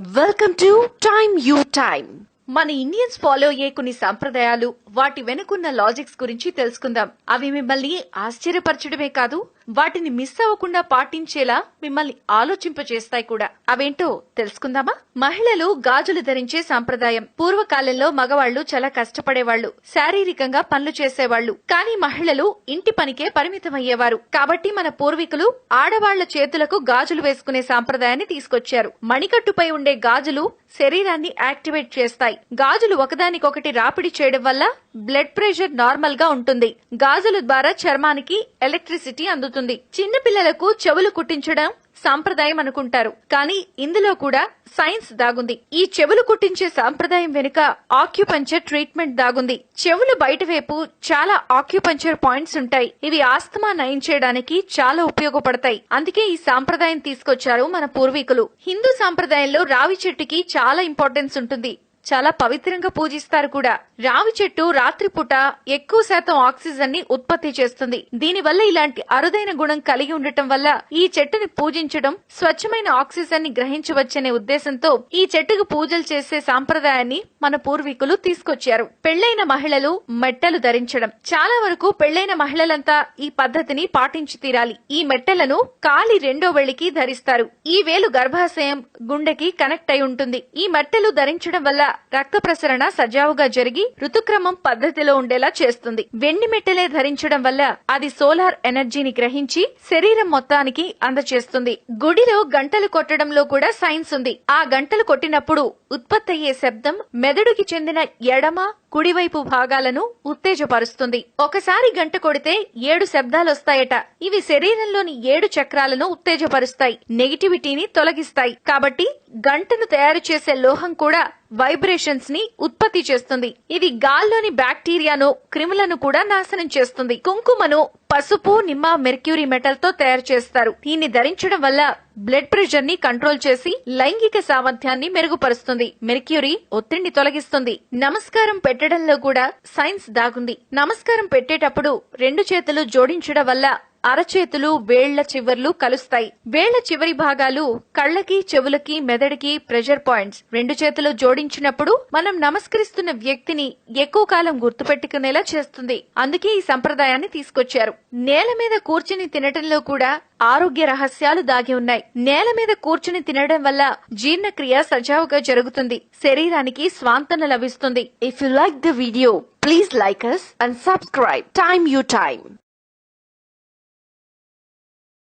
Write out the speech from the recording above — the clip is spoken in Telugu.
Welcome to time you time మన ఇండియన్స్ ఫాలో అయ్యే కొన్ని సంప్రదాయాలు వాటి వెనుకున్న లాజిక్స్ గురించి తెలుసుకుందాం. అవి మిమ్మల్ని ఆశ్చర్యపరచడమే కాదు వాటిని మిస్ అవ్వకుండా పాటించేలా మిమ్మల్ని ఆలోచింపచేస్తాయి కూడా. అవేంటో తెలుసుకుందామా? మహిళలు గాజులు ధరించే సాంప్రదాయం. పూర్వకాలంలో మగవాళ్ళు చాలా కష్టపడేవాళ్ళు శారీరకంగా పనులు చేసేవాళ్ళు కానీ మహిళలు ఇంటి పనికే పరిమితమయ్యేవారు. కాబట్టి మన పూర్వీకులు ఆడవాళ్ళ చేతులకు గాజులు వేసుకునే సాంప్రదాయాన్ని తీసుకొచ్చారు. మణికట్టుపై ఉండే గాజులు శరీరాన్ని యాక్టివేట్ చేస్తాయి. గాజులు ఒకదానికొకటి రాపిడి చేయడం వల్ల బ్లడ్ ప్రెషర్ నార్మల్గా ఉంటుంది. గాజుల ద్వారా చర్మానికి ఎలక్ట్రిసిటీ అందుతుంది. చిన్న చిన్నపిల్లలకు చెవులు కుట్టించడం సాంప్రదాయం అనుకుంటారు. కానీ ఇందులో కూడా సైన్స్ దాగుంది. ఈ చెవులు కుట్టించే సాంప్రదాయం వెనుక ఆక్యుపంచర్ ట్రీట్మెంట్ దాగుంది. చెవులు బయట వైపు చాలా ఆక్యుపంచర్ పాయింట్స్ ఉంటాయి. ఇవి ఆస్తమా నయం చేయడానికి చాలా ఉపయోగపడతాయి. అందుకే ఈ సాంప్రదాయం తీసుకొచ్చారు మన పూర్వీకులు. హిందూ సాంప్రదాయంలో రావి చెట్టుకి చాలా ఇంపార్టెన్స్ ఉంటుంది. చాలా పవిత్రంగా పూజిస్తారు కూడా. రావి చెట్టు రాత్రిపూట ఎక్కువ శాతం ఆక్సిజన్ని ఉత్పత్తి చేస్తుంది. దీనివల్ల ఇలాంటి అరుదైన గుణం కలిగి ఉండటం వల్ల ఈ చెట్టుని పూజించడం స్వచ్ఛమైన ఆక్సిజన్ని గ్రహించవచ్చనే ఉద్దేశంతో ఈ చెట్టుకు పూజలు చేసే సాంప్రదాయాన్ని మన పూర్వీకులు తీసుకొచ్చారు. పెళ్ళైన మహిళలు మెట్టలు ధరించడం. చాలా వరకు పెళ్ళైన మహిళలంతా ఈ పద్ధతిని పాటించి తీరాలి. ఈ మెట్టలను కాలి రెండో వెళ్ళికి ధరిస్తారు. ఈ వేలు గర్భాశయం గుండెకి కనెక్ట్ అయి ఉంటుంది. ఈ మెట్టలు ధరించడం వల్ల రక్త ప్రసరణ సజావుగా జరిగి ఋతుక్రమం పద్ధతిలో ఉండేలా చేస్తుంది. వెండి మెట్టలే ధరించడం వల్ల అది సోలార్ ఎనర్జీని గ్రహించి శరీరం మొత్తానికి అందచేస్తుంది. గుడిలో గంటలు కొట్టడంలో కూడా సైన్స్ ఉంది. ఆ గంటలు కొట్టినప్పుడు ఉత్పత్తి అయ్యే శబ్దం మెదడుకి చెందిన ఎడమ కుడివైపు భాగాలను ఉత్తేజపరుస్తుంది. ఒకసారి గంట కొడితే ఏడు శబ్దాలొస్తాయట. ఇవి శరీరంలోని ఏడు చక్రాలను ఉత్తేజపరుస్తాయి నెగిటివిటీని తొలగిస్తాయి. కాబట్టి గంటను తయారు చేసే లోహం కూడా వైబ్రేషన్స్ని ఉత్పత్తి చేస్తుంది. ఇది గాల్లోని బ్యాక్టీరియాను క్రిములను కూడా నాశనం చేస్తుంది. కుంకుమను పసుపు నిమ్మ మెర్క్యూరీ మెటల్తో తయారు చేస్తారు. దీన్ని ధరించడం వల్ల బ్లడ్ ప్రెషర్ని కంట్రోల్ చేసి లైంగిక సామర్థ్యాన్ని మెరుగుపరుస్తుంది. మెర్క్యూరీ ఒత్తిడిని తొలగిస్తుంది. నమస్కారం పెట్టడంలో కూడా సైన్స్ దాగుంది. నమస్కారం పెట్టేటప్పుడు రెండు చేతులు జోడించడం వల్ల అరచేతులు వేళ్ళ చివర్లు కలుస్తాయి. వేళ్ళ చివరి భాగాలు కళ్ళకి చెవులకి మెదడుకి ప్రెషర్ పాయింట్స్. రెండు చేతులు జోడించినప్పుడు మనం నమస్కరిస్తున్న వ్యక్తిని ఎక్కువ కాలం గుర్తుపెట్టుకునేలా చేస్తుంది. అందుకే ఈ సంప్రదాయాన్ని తీసుకొచ్చారు. నేల మీద కూర్చుని తినటంలో కూడా ఆరోగ్య రహస్యాలు దాగి ఉన్నాయి. నేల మీద కూర్చుని తినడం వల్ల జీర్ణక్రియ సజావుగా జరుగుతుంది. శరీరానికి స్వాంతన లభిస్తుంది. If you like the video please like us and subscribe time you time